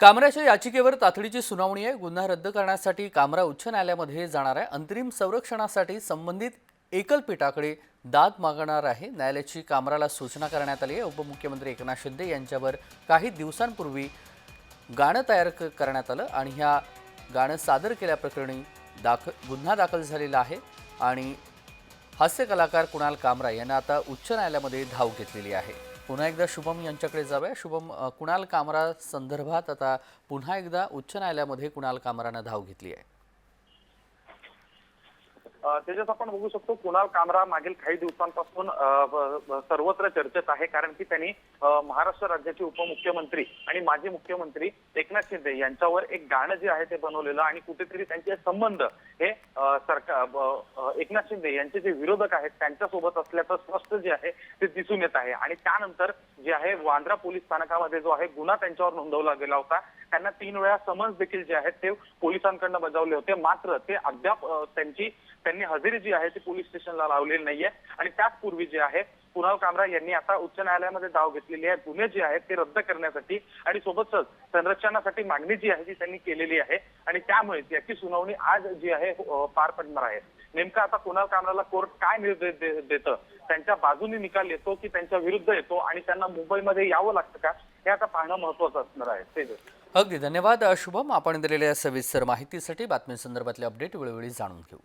कामराच्या याचिकेवर तातडीची सुनावणी आहे. गुन्हा रद्द करण्यासाठी कामरा उच्च न्यायालयामध्ये जाणार आहे. अंतरिम संरक्षणासाठी संबंधित एकलपीठाकडे दाद मागणार आहे. न्यायालयाची कामराला सूचना करण्यात आली आहे. उपमुख्यमंत्री एकनाथ शिंदे यांच्यावर काही दिवसांपूर्वी गाणं तयार क- करण्यात आलं आणि ह्या गाणं सादर केल्याप्रकरणी दाख गुन्हा दाखल झालेला आहे आणि हास्य कलाकार कुणाल कामरा यांना आता उच्च न्यायालयामध्ये धाव घेतलेली आहे. पुन्हा एकदा शुभम यांच्याकडे जाऊया. शुभम कुणाल कामरा संदर्भात आता पुन्हा एकदा उच्च न्यायालयामध्ये कुणाल कामरानं धाव घेतली आहे? त्याच्यात आपण बघू शकतो कुणाल कामरा मागील काही दिवसांपासून सर्वत्र चर्चेत आहे. कारण की त्यांनी महाराष्ट्र राज्याचे उपमुख्यमंत्री आणि माजी मुख्यमंत्री एकनाथ शिंदे यांच्यावर एक गाणं जे आहे ते बनवलेलं आणि कुठेतरी त्यांचे संबंध हे सरकार एकनाथ शिंदे यांचे जे विरोधक आहेत त्यांच्यासोबत असल्याचं स्पष्ट जे आहे ते दिसून येत आहे. आणि त्यानंतर जे आहे वांद्रा पोलीस स्थानकामध्ये जो आहे गुन्हा त्यांच्यावर नोंदवला गेला होता. त्यांना तीन वेळा समन्स देखील जे आहेत ते पोलिसांकडनं बजावले होते. मात्र ते अद्याप त्यांची त्यांनी हजेरी जी आहे ती पोलीस स्टेशनला लावलेली नाहीये. आणि त्याच पूर्वी जे आहे कुणाल कामरा यांनी आता उच्च न्यायालयामध्ये धाव घेतलेली आहे. गुन्हे जे आहेत ते रद्द करण्यासाठी आणि सोबतच संरक्षणासाठी मागणी जी आहे ती त्यांनी केलेली आहे. आणि त्यामुळे याची सुनावणी आज जी आहे हो, पार पडणार आहे. नेमका आता कुणाल कामराला कोर्ट काय निर्देश देतं? त्यांच्या बाजूने निकाल येतो की त्यांच्या विरुद्ध येतो? आणि त्यांना मुंबईमध्ये यावं लागतं का? हे आता पाहणं महत्वाचं असणार आहे. तेजस अगदी धन्यवाद. शुभम आपण दिलेल्या सविस्तर माहितीसाठी संदर्भातले अपडेट वेळोवेळी जाणून घेऊ.